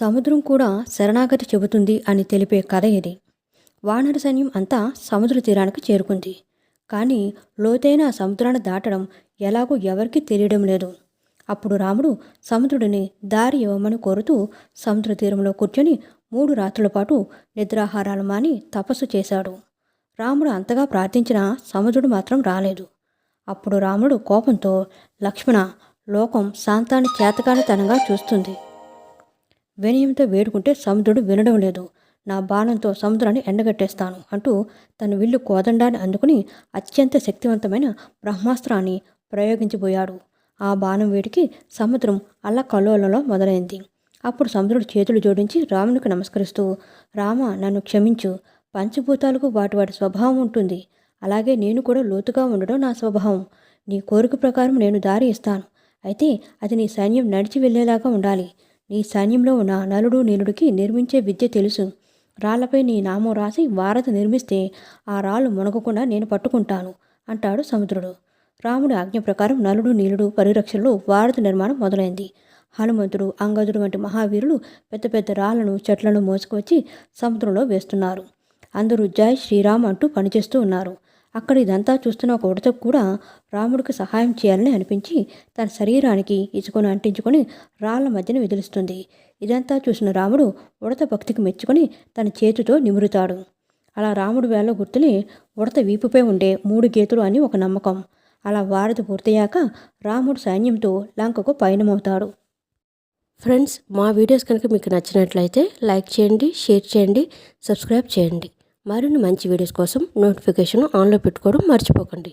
సముద్రం కూడా శరణాగతి చెబుతుంది అని తెలిపే కథ ఇది. వానర సైన్యం అంతా సముద్ర తీరానికి చేరుకుంది. కానీ లోతైన సముద్రాన్ని దాటడం ఎలాగో ఎవరికీ తెలియడం లేదు. అప్పుడు రాముడు సముద్రుడిని దారి ఇవ్వమని కోరుతూ సముద్ర తీరంలో కూర్చొని మూడు రాత్రుల పాటు నిద్రాహారాలు మాని తపస్సు చేశాడు. రాముడు అంతగా ప్రార్థించినా సముద్రుడు మాత్రం రాలేదు. అప్పుడు రాముడు కోపంతో లక్ష్మణ లోకం శాంతాన్ని చేతకానితనంగా చూస్తుంది. వినయంతో వేడుకుంటే సముద్రుడు వినడం లేదు. నా బాణంతో సముద్రాన్ని ఎండగట్టేస్తాను అంటూ తన విల్లు కోదండాన్ని అందుకుని అత్యంత శక్తివంతమైన బ్రహ్మాస్త్రాన్ని ప్రయోగించబోయాడు ఆ బాణం వేడికి సముద్రం అల్ల కల్లోలంలో మొదలైంది. అప్పుడు సముద్రుడు చేతులు జోడించి రామునికి నమస్కరిస్తూ రామ నన్ను క్షమించు. పంచభూతాలకు వాటి వాటి స్వభావం ఉంటుంది. అలాగే నేను కూడా లోతుగా ఉండడం నా స్వభావం. నీ కోరిక ప్రకారం నేను దారి ఇస్తాను. అయితే అది నీ సైన్యం నడిచి వెళ్ళేలాగా ఉండాలి. నీ సైన్యంలో ఉన్న నలుడు నీలుడికి నిర్మించే విద్య తెలుసు. రాళ్ళపై నీ నామం రాసి వారధి నిర్మిస్తే ఆ రాళ్ళు మునగకుండా నేను పట్టుకుంటాను అంటాడు సముద్రుడు. రాముడి ఆజ్ఞ ప్రకారం నలుడు నీలుడు పరిరక్షణలో వారధి నిర్మాణం మొదలైంది. హనుమంతుడు అంగదుడు వంటి మహావీరులు పెద్ద పెద్ద రాళ్ళను చెట్లను మోసుకొచ్చి సముద్రంలో వేస్తున్నారు. అందరూ జై శ్రీరామ్ అంటూ పనిచేస్తూ ఉన్నారు. అక్కడ ఇదంతా చూస్తున్న ఒక ఉడత కూడా రాముడికి సహాయం చేయాలని అనిపించి తన శరీరానికి ఇసుకను అంటించుకొని రాళ్ళ మధ్యన విదిలిస్తుంది. ఇదంతా చూసిన రాముడు ఉడత భక్తికి మెచ్చుకొని తన చేతితో నిమురుతాడు. అలా రాముడు వేళ గుర్తుని ఉడత వీపుపై ఉండే మూడు గీతులు అని ఒక నమ్మకం. అలా వారధి పూర్తయ్యాక రాముడు సైన్యంతో లంకకు పయనమవుతాడు. ఫ్రెండ్స్ మా వీడియోస్ కనుక మీకు నచ్చినట్లయితే లైక్ చేయండి షేర్ చేయండి సబ్స్క్రైబ్ చేయండి. మరిన్ని మంచి వీడియోస్ కోసం నోటిఫికేషన్ ఆన్లో పెట్టుకోవడం మర్చిపోకండి.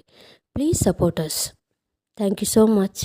Please support us thank you so much